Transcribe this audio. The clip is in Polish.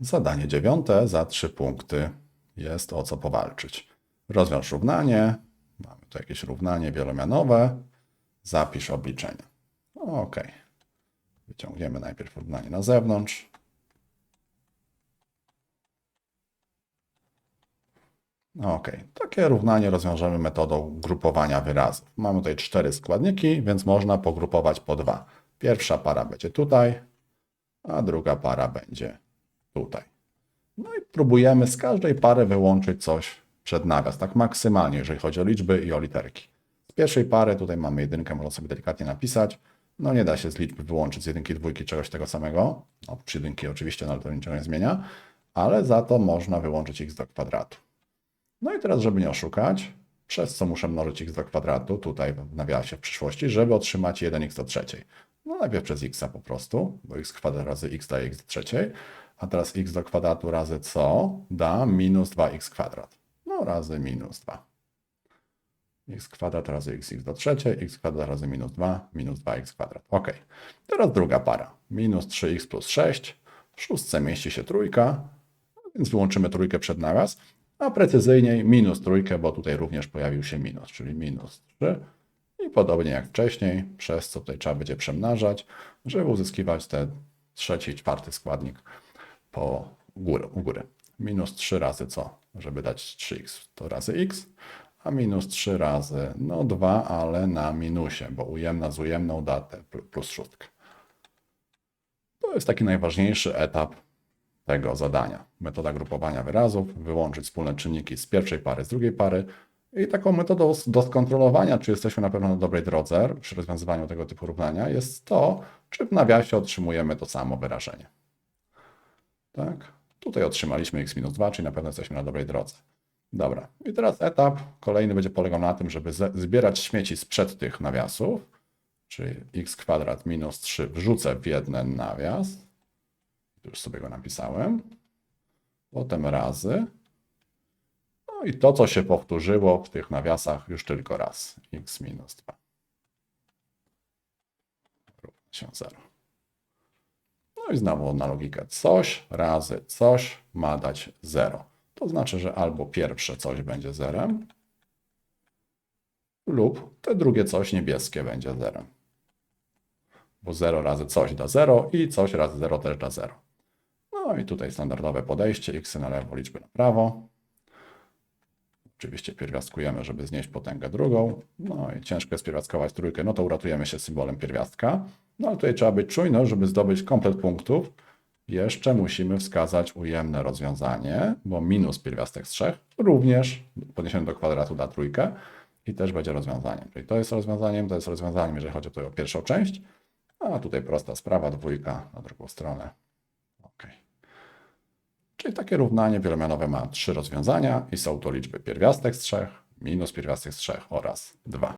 Zadanie dziewiąte za trzy punkty. Jest o co powalczyć. Rozwiąż równanie. Mamy tu jakieś równanie wielomianowe. Zapisz obliczenia. Ok. Wyciągniemy najpierw równanie na zewnątrz. Ok, takie równanie rozwiążemy metodą grupowania wyrazów. Mamy tutaj cztery składniki, więc można pogrupować po dwa. Pierwsza para będzie tutaj, a druga para będzie tutaj. No i próbujemy z każdej pary wyłączyć coś przed nawias, tak maksymalnie, jeżeli chodzi o liczby i o literki. Z pierwszej pary tutaj mamy jedynkę, można sobie delikatnie napisać. No nie da się z liczby wyłączyć z jedynki, dwójki, czegoś tego samego. No, oprócz jedynki oczywiście, no ale to niczego nie zmienia. Ale za to można wyłączyć x do kwadratu. No i teraz, żeby nie oszukać, przez co muszę mnożyć x do kwadratu, tutaj w nawiasie w przyszłości, żeby otrzymać 1x do trzeciej. No najpierw przez x po prostu, bo x kwadrat razy x daje x do trzeciej, a teraz x do kwadratu razy co da minus 2x kwadrat. No razy minus 2. x kwadrat razy x, x do trzeciej, x kwadrat razy minus 2, minus 2x kwadrat. Ok. Teraz druga para. Minus 3x plus 6. W szóstce mieści się trójka, więc wyłączymy trójkę przed nawias, a precyzyjniej minus trójkę, bo tutaj również pojawił się minus, czyli minus 3. I podobnie jak wcześniej, przez co tutaj trzeba będzie przemnażać, żeby uzyskiwać ten trzeci, czwarty składnik po górę, u góry. Minus 3 razy co? Żeby dać 3x, to razy x, a minus 3 razy, no 2, ale na minusie, bo ujemna z ujemną datę pl- plus szóstkę. To jest taki najważniejszy etap tego zadania. Metoda grupowania wyrazów, wyłączyć wspólne czynniki z pierwszej pary, z drugiej pary. I taką metodą do skontrolowania, czy jesteśmy na pewno na dobrej drodze przy rozwiązywaniu tego typu równania, jest to, czy w nawiasie otrzymujemy to samo wyrażenie. Tak? Tutaj otrzymaliśmy x minus 2, czyli na pewno jesteśmy na dobrej drodze. Dobra. I teraz etap kolejny będzie polegał na tym, żeby zbierać śmieci sprzed tych nawiasów, czyli x kwadrat minus 3 wrzucę w jeden nawias. Już sobie go napisałem. Potem razy. No i to, co się powtórzyło w tych nawiasach już tylko raz. x minus 2. Równa się 0. No i znowu na logikę coś razy coś ma dać 0. To znaczy, że albo pierwsze coś będzie zerem, lub te drugie coś niebieskie będzie zerem. Bo 0 razy coś da 0 i coś razy 0 też da 0. No i tutaj standardowe podejście, x na lewo, liczby na prawo. Oczywiście pierwiastkujemy, żeby znieść potęgę drugą. No i ciężko jest pierwiastkować trójkę, no to uratujemy się symbolem pierwiastka. No ale tutaj trzeba być czujno, żeby zdobyć komplet punktów. Jeszcze musimy wskazać ujemne rozwiązanie, bo minus pierwiastek z 3 również podniesiony do kwadratu da trójkę i też będzie rozwiązaniem. Czyli to jest rozwiązaniem, to jest rozwiązaniem, jeżeli chodzi tutaj o pierwszą część, a tutaj prosta sprawa, dwójka na drugą stronę. Czyli takie równanie wielomianowe ma trzy rozwiązania i są to liczby pierwiastek z 3, minus pierwiastek z 3 oraz 2.